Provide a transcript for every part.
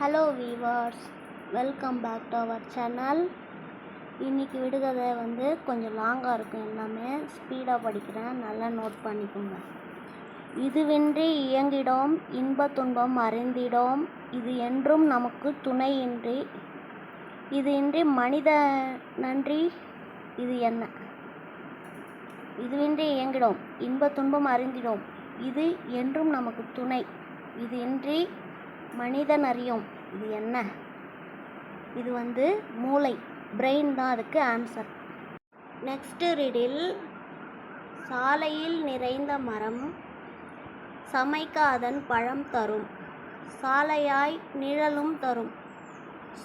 Hello viewers welcome back to our channel இன்றைக்கி விடுகதை வந்து கொஞ்சம் லாங்காக இருக்கும். எல்லாமே ஸ்பீடாக படிக்கிறேன். நல்லா நோட் பண்ணிக்கோங்க. இதுவின்றி இயங்கிடோம் இன்ப துன்பம் அறிந்திடோம். இது என்றும் நமக்கு துணையின்றி. இது இன்றி மனித நன்றி. இது என்ன? இதுவின்றி இயங்கிடோம் இன்ப துன்பம் அறிந்திடோம். இது என்றும் நமக்கு துணை. இது இன்றி மனிதன் அறியும். இது என்ன? இது வந்து மூளை. பிரெயின் தான் அதுக்கு ஆன்சர் நெக்ஸ்ட் ரீடில் சாலையில் நிறைந்த மரம் சமைக்காதன் பழம் தரும். சாலையாய் நிழலும் தரும்.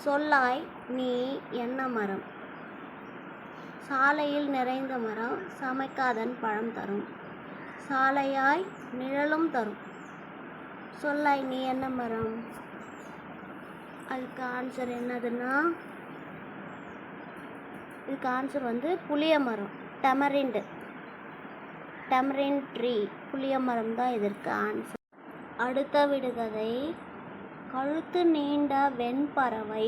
சொல்லாய் நீ என்ன மரம்? சாலையில் நிறைந்த மரம் சமைக்காதன் பழம் தரும். சாலையாய் நிழலும் தரும். சொல்லாய் நீ என்ன மரம்? அதுக்கு ஆன்சர் என்னதுன்னா இதுக்கு ஆன்சர் வந்து புளிய மரம் டமரிண்டு டெமரின் ட்ரீ புளிய மரம் தான் இதற்கு ஆன்சர் அடுத்த விடுகதை கழுத்து நீண்ட வெண்பறவை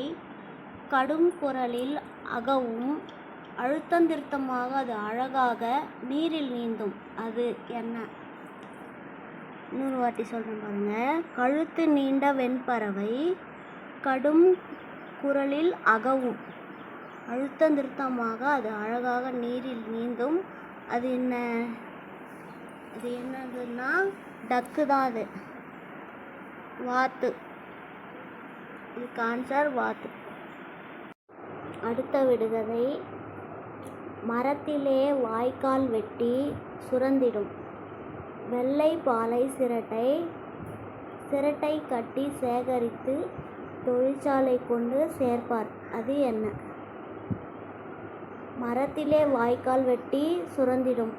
கடும் குரலில் அகவும் அழுத்தந்திருத்தமாக அது அழகாக நீரில் நீந்தும். அது என்ன? இன்னொரு வாட்டி சொல்கிறேன் பாருங்க. கழுத்து நீண்ட வெண்பறவை கடும் குரலில் அகவும். அழுத்தந்திருத்தமாக அது அழகாக நீரில் நீந்தும். அது என்ன? அது என்னதுன்னா டக்கு தான் அது. வாத்து. இதுக்கு ஆன்சர் வாத்து. அடுத்த விடுகதை மரத்திலே வாய்க்கால் வெட்டி சுரந்திடும். வெள்ளை பாலை சிரட்டை சிரட்டை கட்டி சேகரித்து தொழிற்சாலை கொண்டு சேர்ப்பார். அது என்ன? மரத்திலே வாய்க்கால் வெட்டி சுரந்திடும்.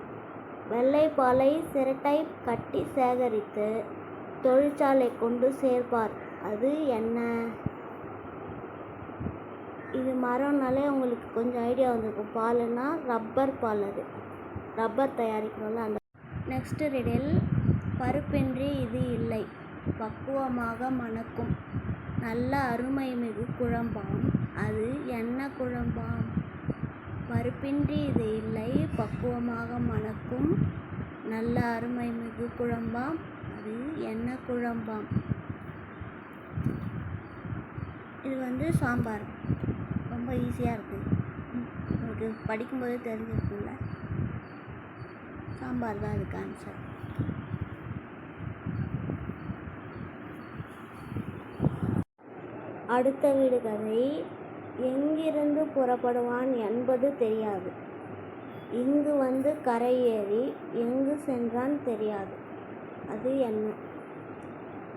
வெள்ளை பாலை சிரட்டை கட்டி சேகரித்து தொழிற்சாலை கொண்டு சேர்ப்பார். அது என்ன? இது மரம்னாலே உங்களுக்கு கொஞ்சம் ஐடியா வந்திருக்கும். பாலுன்னா ரப்பர் பால் அது. ரப்பர் தயாரிக்கணும்ல அந்த நெக்ஸ்ட் ரிடில் பருப்பின்றி இது இல்லை பக்குவமாக மணக்கும். நல்ல அருமை மிகு குழம்பாம் அது என்ன குழம்பாம்? பருப்பின்றி இது இல்லை பக்குவமாக மணக்கும். நல்ல அருமை மிகு குழம்பாம் அது என்ன குழம்பாம்? இது வந்து சாம்பார். ரொம்ப ஈஸியாக இருக்குது உங்களுக்கு படிக்கும்போது தெரிஞ்சிருக்கும்ல. சாம்பார் தான் அதுக்கு ஆன்சர் அடுத்த வீடு கதை எங்கிருந்து புறப்படுவான் என்பது தெரியாது. இங்கு வந்து கரையேறி எங்கு சென்றான் தெரியாது. அது என்ன?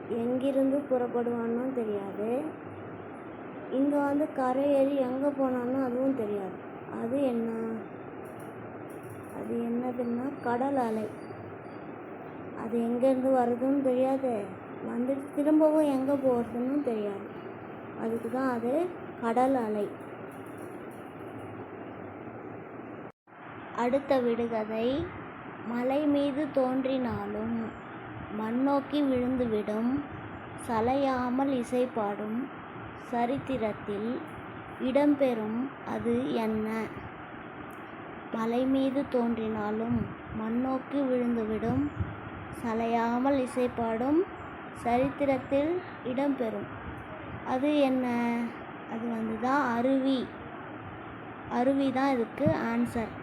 எங்கிருந்து புறப்படுவான்னு தெரியாது. இங்கே வந்து கரை ஏறி எங்கே போனான்னு அதுவும் தெரியாது. அது என்ன? அது என்னதுன்னா கடல் அலை. அது எங்கேருந்து வருதுன்னு தெரியாது. வந்துட்டு திரும்பவும் எங்கே போகிறதுன்னு தெரியாது. அதுக்கு தான் அது கடல் அலை. அடுத்த விடுகதை மலை மீது தோன்றினாலும் மண்ணோக்கி விழுந்துவிடும் சலையாமல் இசைப்பாடும் சரித்திரத்தில் இடம்பெறும் அது என்ன? மலை மீது தோன்றினாலும் மண்ணோக்கி விழுந்துவிடும். சலையாமல் இசைப்பாடும் சரித்திரத்தில் இடம்பெறும். அது என்ன? அது வந்து தான் அருவி. அருவி தான் இதுக்கு ஆன்சர்